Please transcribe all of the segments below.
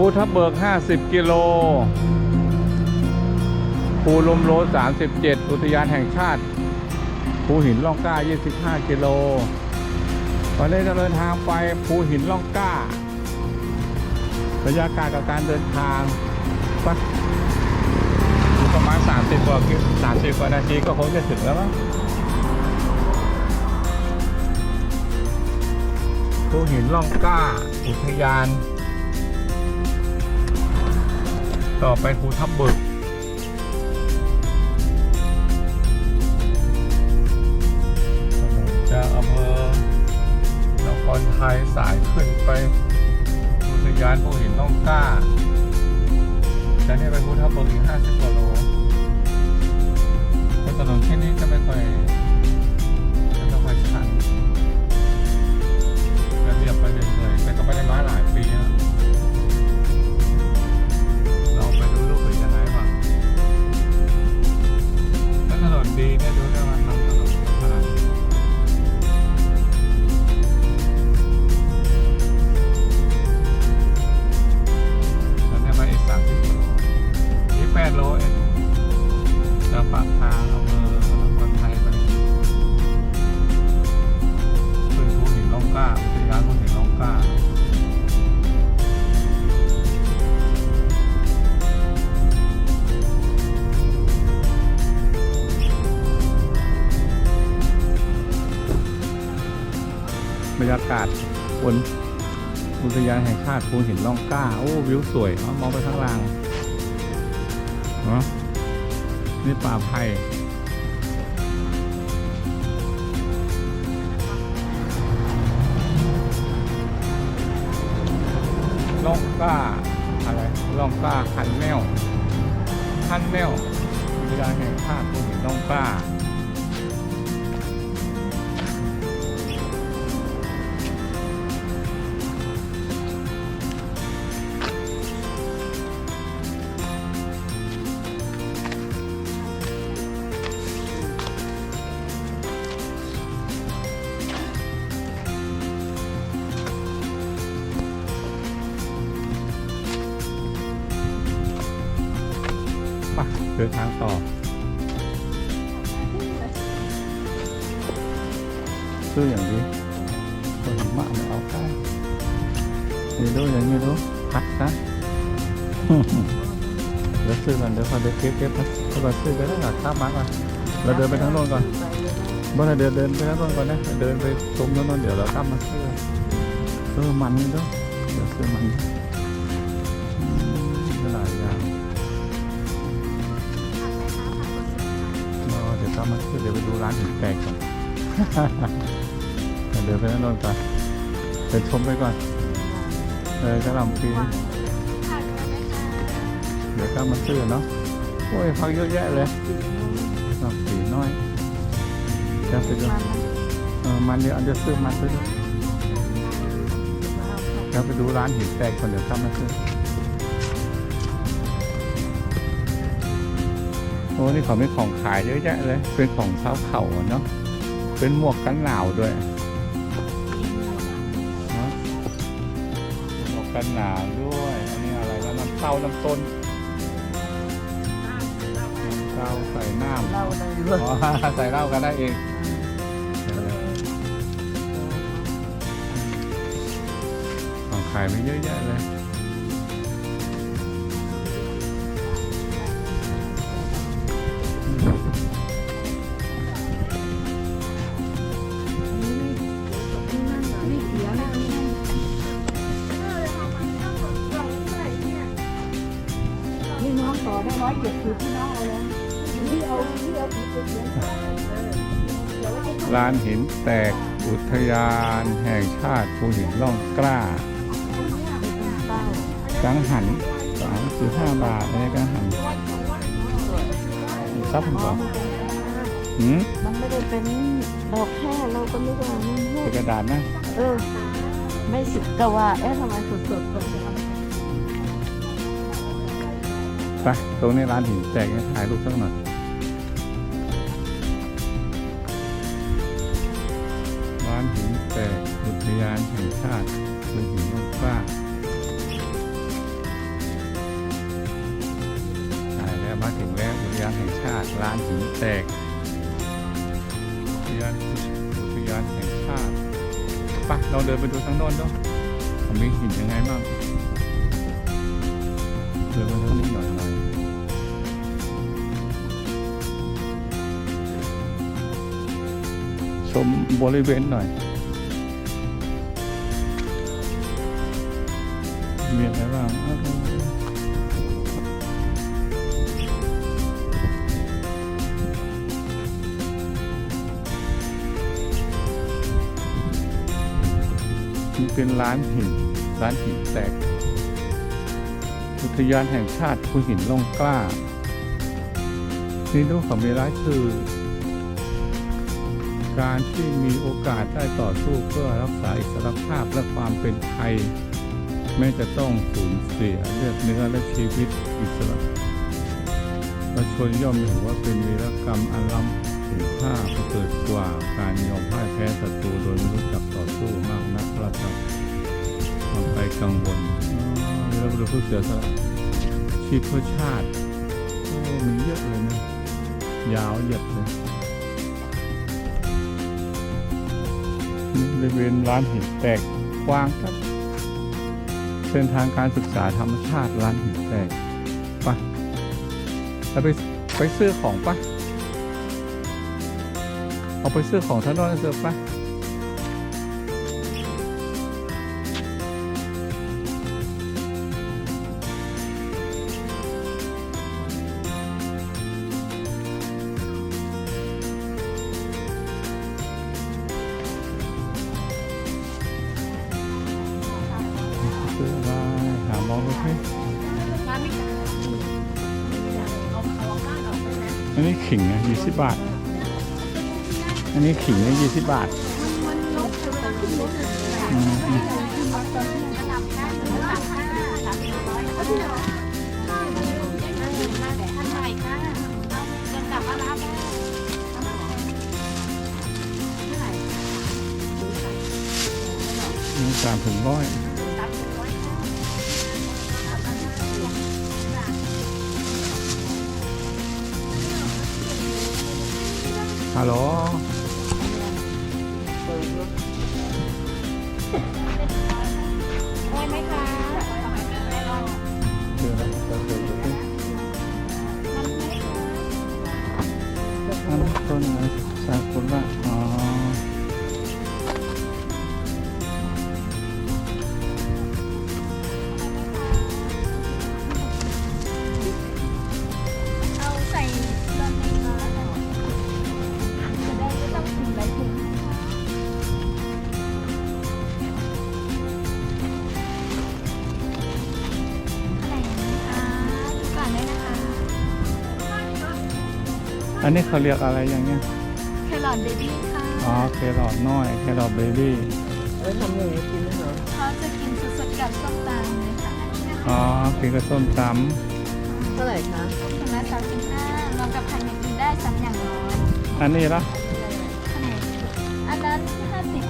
ภูทับเบิก 50 กิโล ภูลมโล 37 อุทยานแห่งชาติ ภูหินล่องกล้า 25 กิโลตอนนี้จะเดินทางไปภูหินล่องกล้าบรรยากาศกับการเดินทางปะประมาณ 30 กว่า30 กว่านาทีก็คงจะถึงแล้วมั้งภูหินล่องกล้าอุทยาน ต่อไปภูทับเบิกจาก อุทยานแห่งชาติภูหินล่องกล้า โอ้ วิวสวยเนอะมองไปข้างล่างเนาะนี่ป่าไผ่ล่องกล้า อะไรล่องกล้าคันแมวคันแมวอุทยานแห่งชาติภูหินล่องกล้า ซื้ออย่างนี้คนหิมะไม่เอาใกล้นี่ดูอย่างนี้ดูพัดนะเดี๋ยวซื้อก่อนเดี๋ยวพอเดี๋ยวเก็บเก็บก็ก่อนซื้อไปแล้วหน่อยข้ามมาก่อนเราเดินไปทางโน้นก่อนบ่ได้เดินเดินไปทางโน้นก่อนนะเดินไปตรงโน้นๆเดี๋ยวเราข้ามมาซื้อเออมันนี่ดูเดี๋ยวซื้อมันอืมหลายอย่างรอเดี๋ยวตามมาเดี๋ยวไปดูร้านหินแตกก่อน เดี๋ยวเดินไปนั่นนก่อนเดินชมไปก่อนเออกระหล่ำปีเดี๋ยวก็มาซื้อเนาะโอ้ยพักเยอะแยะเลยกระหล่ำปีน้อยจะไปดูเออมันเดี๋ยวอันจะซื้อมันไปดูเดี๋ยวไปดูร้านหินแตกก่อนเดี๋ยวข้ามมาซื้อโอ้นี่เขามีของขายเยอะแยะเลย เป็นของเช้าเข่าเนาะเป็นหมวกกันหนาวด้วย กกันหนาวด้วยอันนี้อะไรแล้วน้ำเต้าน้ำต้นน้ำเต้าใส่น้ำเราเลยอ๋อใส่เหล้ากันได้เองของขายไม่เยอะแยะเลย เอาผีเจ็ดเดือนร้านหินแตกอุทยานแห่งชาติภูหินล่องกล้าเต้ากังหันสามสิบห้าบาทอันนี้กังหันซับผมก่อนหืมมันไม่ได้เป็นดอกแค่เราก็นึกว่ามันเป็นกระดาษนะเออ ไม่สึกกะว่า เอ๊ะทำไมสดๆตรงนี้ไปตรงนี้ร้านหินแตกเนี่ยถ่ายรูปสักหน่อย แต่อุทยานแห่งชาติบนหินน้องฟ้าตายแล้วมาถึงแล้วอุทยานแห่งชาติลานหินแตกอุทยานอุทยานแห่งชาติปะเราเดินไปดูทางโน้นด้วยผมมีหินยังไงบ้างเดินไปทางนี้หน่อยหน่อยชมบริเวณหน่อย มีอะไรบ้างอ้าวนี่เป็นร้านหินร้านหินแตก อุทยานแห่งชาติภูหินล่องกล้านี่ดูเขามีร้านคือ การที่มีโอกาสได้ต่อสู้เพื่อรักษาอิสรภาพและความเป็นไทย แม้จะต้องสูญเสียเลือดเนื้อและชีวิตอิสระประชาชนย่อมถือว่าเป็นวีรกรรมอันล้ำถึงค่าประเสริฐกว่าการยอมพ่ายแพ้ศัตรูโดยไม่รู้จักต่อสู้มากนักประทับความไปกังวลอ๋อวีรบุรุษผู้เสียสละชีพเพื่อชาติโอ้มีเยอะเลยนะ ยาวเหยียดเลยบริเวณร้านหินแตกกว้างครับ เส้นทางการศึกษาธรรมชาติร้านหินแตกปะแล้วไปไปซื้อของปะเอาไปซื้อของท่านนอนเสิร์ฟปะ องดูสิร้านไม่ขายเอาเอาบ้านออกได้ไหมอันนี้ขิงนะยี่สิบบาท อันนี้ขิงนะยี่สิบบาทมันมันลบเวลาขึ้นรถเลยอืมอืมเอาตอนที่ระดับห้าระดับห้าสามสิบร้อย ฮั อันนี้เขาเรียกอะไรอย่างเงี้ยแครอทเบบี้ค่ะอ๋อแครอทน้อยแครอทเบบี้แล้วทำยังไงกินเหรอเขาจะกินสดๆกับส้มตำเลยค่ะอ๋อกินกับส้มตเท่าไหร่คะถุงละสามสิบห้ารวมกับไข่เนี่ยกินได้สามอย่างร้อยำอันนี้ละขนาดอันนั้นห้าสิบ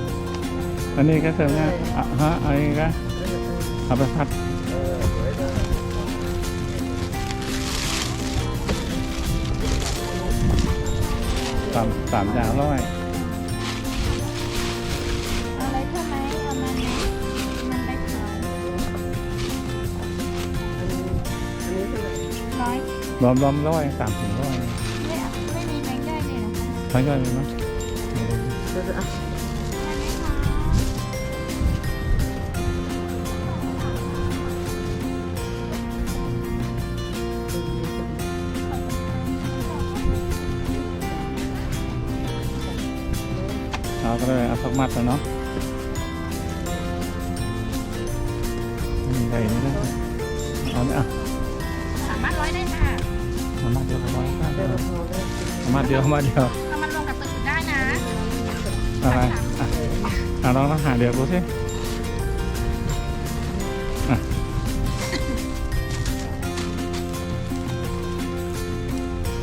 อันนี้ก็เสริมง่ายอะฮะอันนี้ก็เออเอาไปพัดามสามอย่างร้อยเอาอะไรเพิ่มไหมเอามันไหมมันไปขายอันนี้อันนี้เท่าไหร่ร้อยรวมรวมร้อยสามถึงร้อยไม่เอาไม่มีแบงค์ได้เลยนะคะทั้งย่อยเลยเนาะเดี๋ยวจะอะ ก็เลยเอาสักมัดแล้วเนาะนี่ได้นี่ได้เอาเนี่ยอะสามารถร้อยได้ค่ะเอามัดเดียวเอามัดเดียวได้แล้วพอได้เอามัดเดียวเอามัดเดียวเอามันรวมกับตัวอื่นได้นะอะไรอะอะลองลองหาเดียวดูสิอะ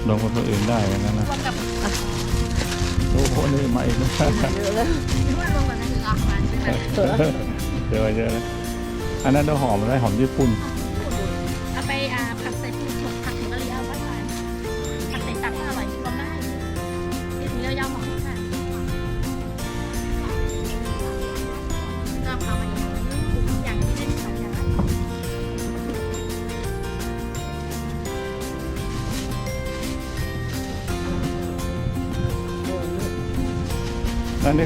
ลงกับตัวอื่นได้กันนะนะรวมกับโอ้โหนี่มาอีกแล้วเยอะแล้วรวมกับ ตัวอื่นออกมาใช่ไหมเยอะเยอะเลยอันนั้นเราหอมอะไรหอมญี่ปุ่น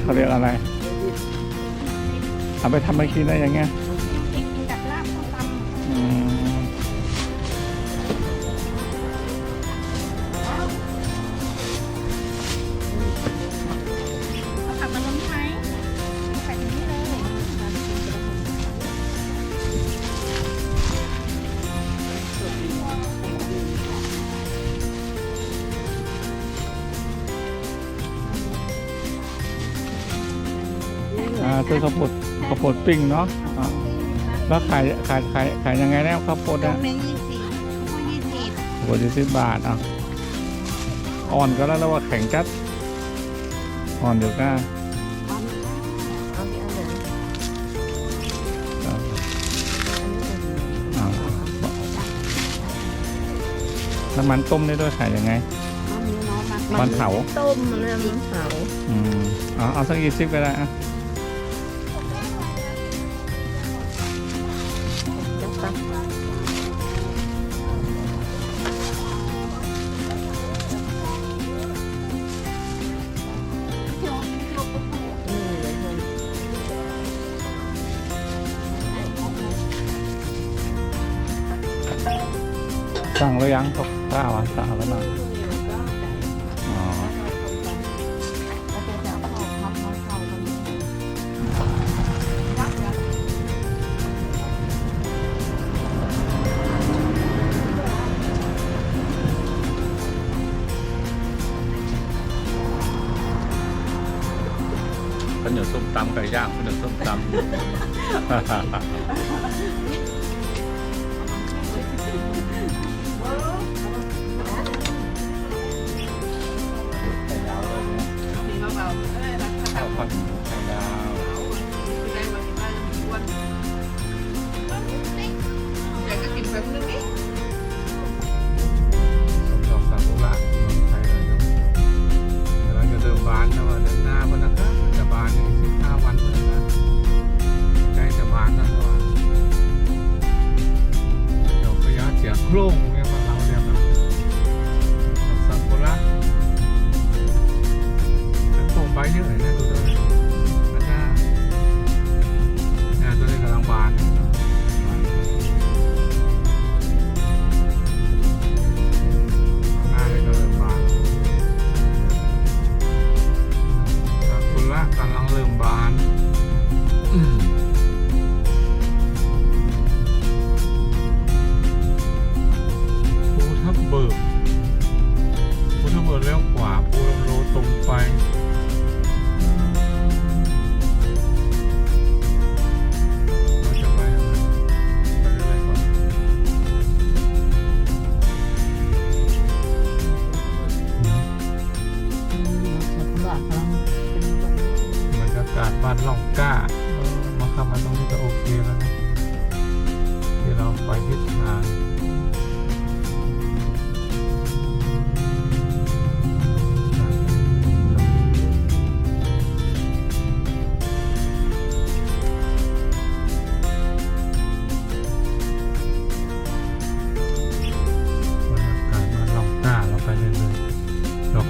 เขาเรียกอะไร เอาไปทำไรกินได้ยังไง ข้าวโพดข้าวโพดปิ้งเนาะอ่าแล้วขายขายขายขายยังไงแล้วข้าวโพดตรเนี่ยงนี้ยี่สิบข้าวยี่สิบโอ้ยี่สิบบาทอะอ่อนก็แล้วแล้วว่าแข็งจัด อ่อนอยู่ก็ เอาที่อันไหนอ่าอันนี้เป็นอ่าน้ำมันต้มได้ด้วยขายยังไงน้ำเนื้อน้องมันมันเผา ต้มมันเนี่ยมันเผาอืมเอาเอาสักยี่สิบก็ได้อะ จับตับเคี่ยวเคี่ยวปุ๊บนี่เลยค่ะสั่งแล้วยังกับข้าวอะสั่ง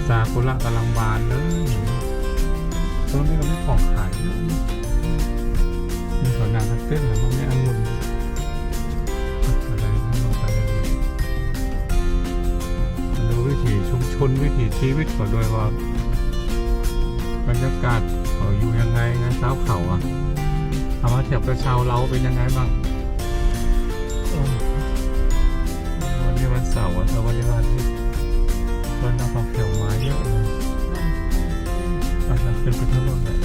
ซากุระกำลังบานเลยตรงนี้เราไม่ของขายเยอะนะมีขอนางเต้นหรือมันไม่องุ่นอะไรนะลงไปเลยดูวิถีชุมชนวิถีชีวิตเขาด้วยว่าบรรยากาศเขาอยู่ยังไงนะเช้าเขาอะเอามาเทียบกับชาวเราเป็นยังไงบ้างวันนี้วันเสาร์วันนี้วันอาที่ ถนักท่องเที่ยวมาเยอะเลยอาจจะเป็นไปทั้งหมดเลย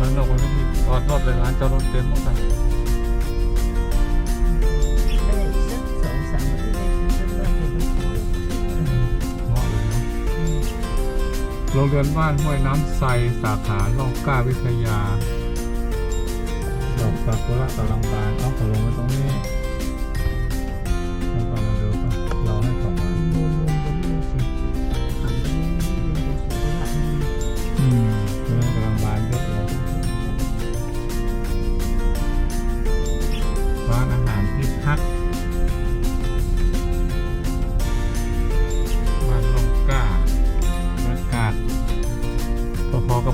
ร้านเราก็ไม่มีรถรถเลยร้านจอดรถเต็มหมดเลย รงเรียนบ้านห้วยน้ำใสสาขาล่องกล้าวิทยาดอกซากุระกำลังบานเองขอลงไว้ตรงนี้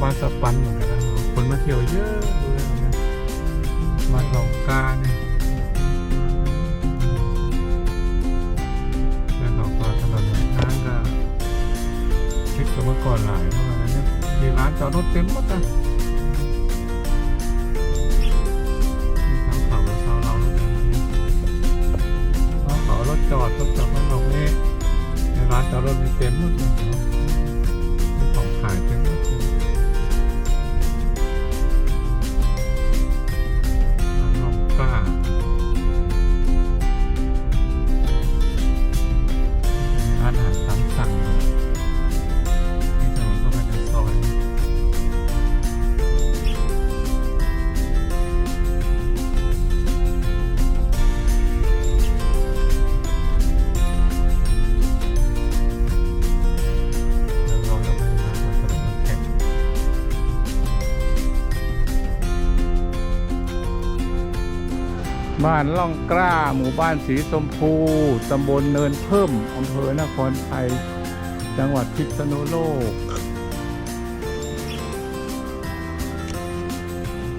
าสปันเหมือนกันนะคนมาเที่ยวเยอะดูแล้วนะบ้านลงกาเนี่ยแล้วเขาก็ถนนทางก็คิดกับเมื่อก่อนหลายเท่าไหร่นะเนี่ยมีร้านจอดรถเต็มหมดอะ บ้านล่องกล้า หมู่บ้านสีชมพูตำบลเนินเพิ่มอำเภอนครไทย จังหวัดพิษณุโลก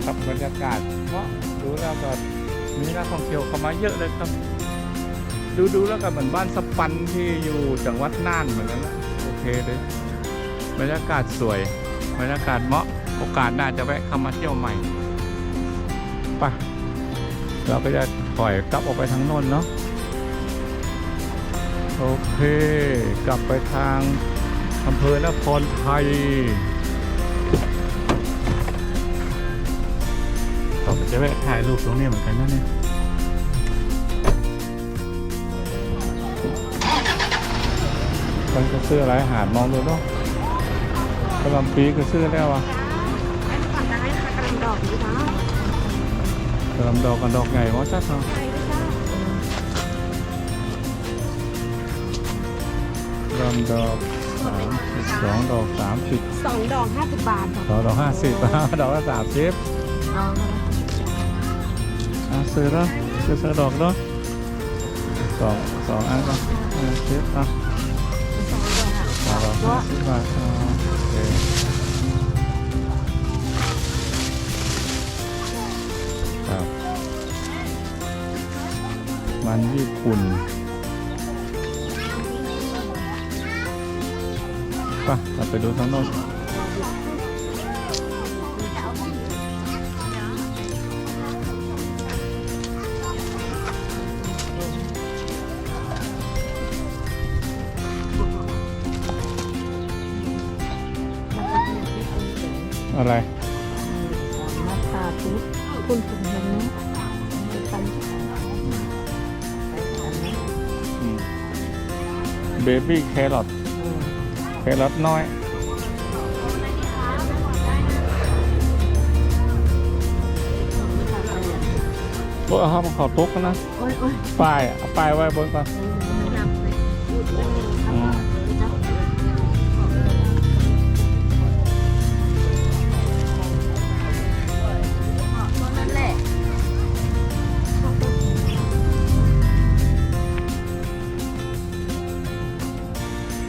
ครับ บรรยากาศเพราะดูแล้วก็มีนักท่องเที่ยวเข้ามาเยอะเลยครับ ดูดูแล้วก็เหมือนบ้านสปันที่อยู่จังหวัดน่านเหมือนกันละโอเคเลยบรรยากาศสวย บรรยากาศเหมาะโอกาสหน่าจะแวะเข้ามาเที่ยวใหม่ไป เราก็จะถอยกลับออกไปทางนนเนาะโอเค กลับไปทางอำเภอนครไทยเราก็จะแวะถ่ายรูปตรงนี้เหมือนกันนะเนี่ยมันก็ซื้ออะไรหารมองดูเนาะกระลำปีก็ซื้อแล้วอะอันนี้ก่อนได้ค่ะกระลำดอกนี้นะ กระหลำดอกกับดอกใหญ่วะจ้าเนาะใช่ค่ะกระหลำดอกสามสิบสองดอกสามสิบสองดอกห้าสิบบาทค่ะดอกดอกห้าสิบดอกละสามสิบเอาอะซื้อแล้วซื้อสักดอกเนาะสองสองอันก็ห้าสิบอะสองดอกค่ะดอกละห้าสิบบาท มันญี่ปุ่นไปเราไปดูทางโน้น เบบี้แครอทอืมแครอทน้อย โอ้ยเอาเขาขอตุกนะโอ้ยโอ้ยป้ายเอาป้ายไว้บนก่อน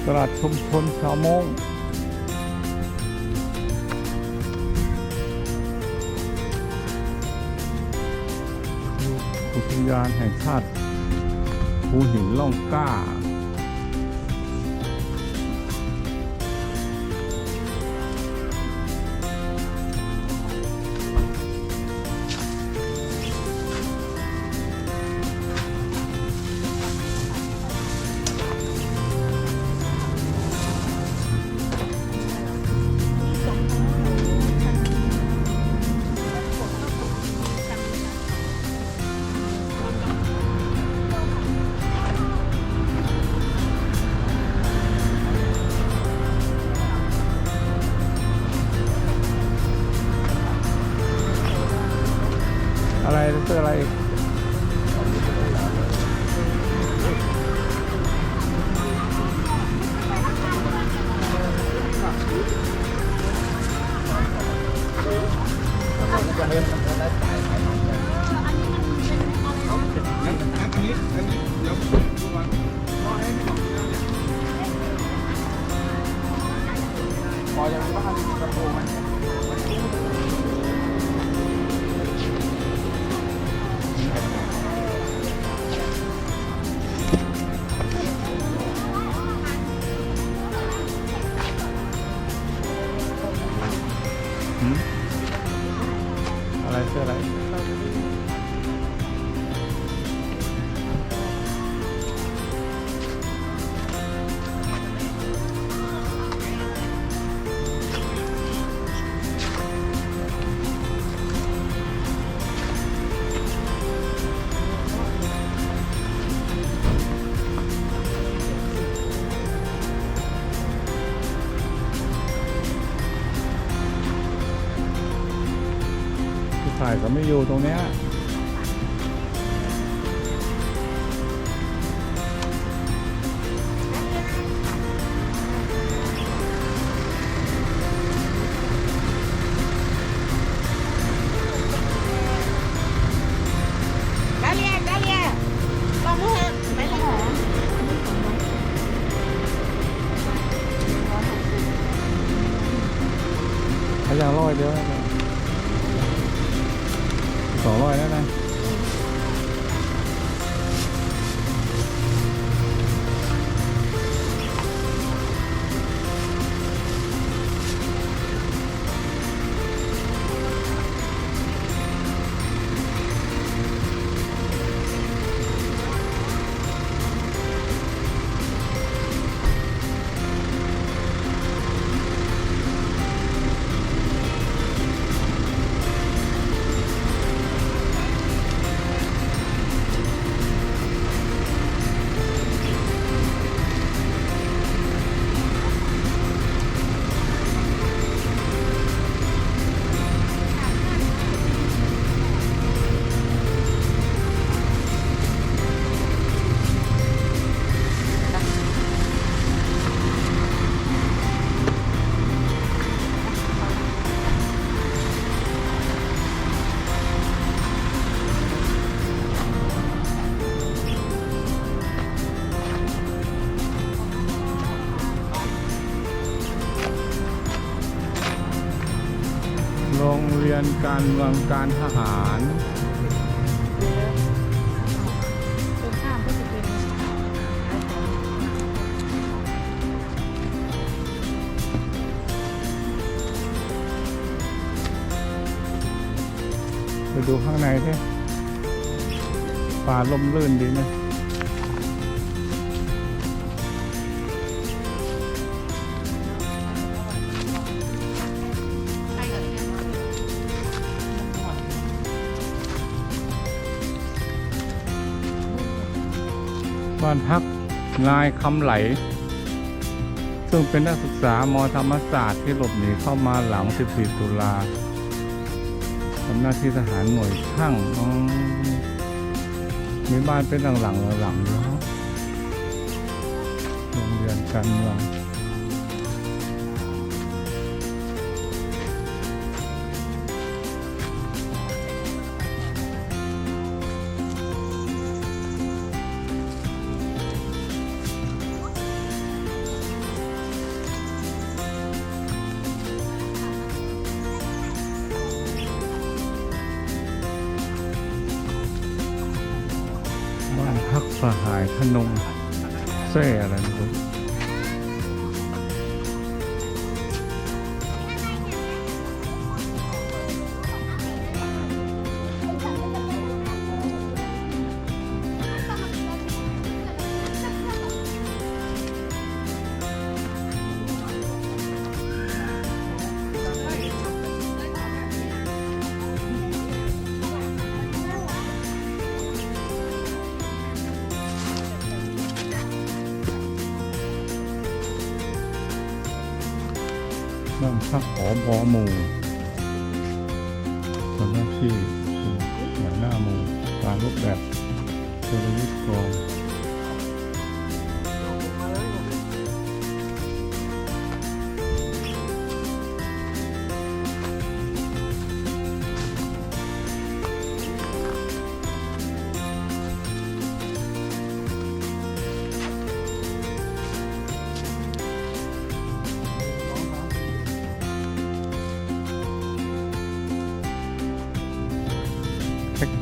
ตลาดชุมชนชาวมงอุทยานแห่งชาติภูหินล่องกล้า അതായത് เราไม่อยู่ตรงเนี้ย สองร้อยแล้วนะ การเมืองการทหาร ตรงข้ามก็จะเป็นไปดูข้างในดิป่าลมลื่นดีนะ บ้านพักนายคำไหล ซึ่งเป็นนักศึกษามธรรมศาสตร์ที่หลบหนีเข้ามาหลัง 14 ตุลาทำหน้าที่ทหารหน่วยช่างมีบ้านเป็นหลังๆหลังๆเนาะโรงเรียนการเมือง นง พักขอบอหมู่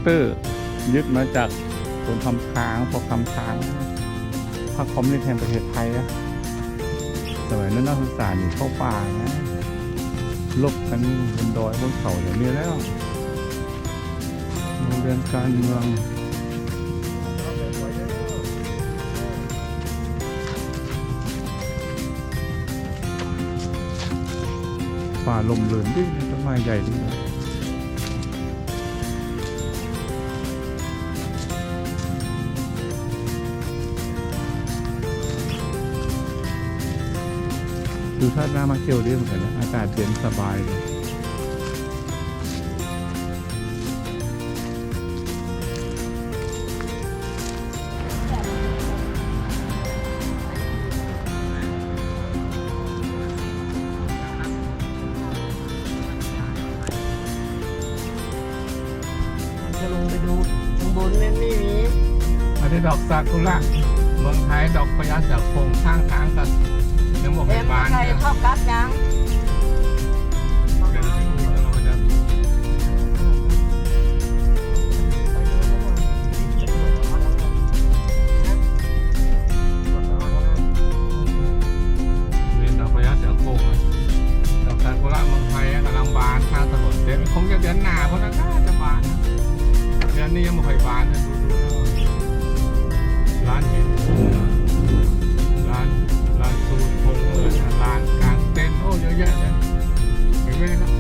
เตอร์ ยึดมาจากคนทำทางพอทำทางพรรคคอมมิวนิสต์แห่งประเทศไทยอะสมัยนั้นนักศึกษาหนีเข้าป่านะลบกันบนดอยบนเขาอย่างนี้แล้วโรงเรียนการเมืองป่าลมเรือนดิต้นไม้ใหญ่ดีเล คือคาดว่ามาเที่ยวเรื่อยหมือนกันนะอากาศเย็นสบายจะลงไปดูข้างบนนั่นไม่มีอันนดอกซากุระเมืองไทยดอกพญาจัก ไม่ค่อยหวานนะดูดูร้านเห็นร้านร้านซูนพงเมืร้านกลางเต้นโอ้เยอะแยะเลยเห็นไหมครับ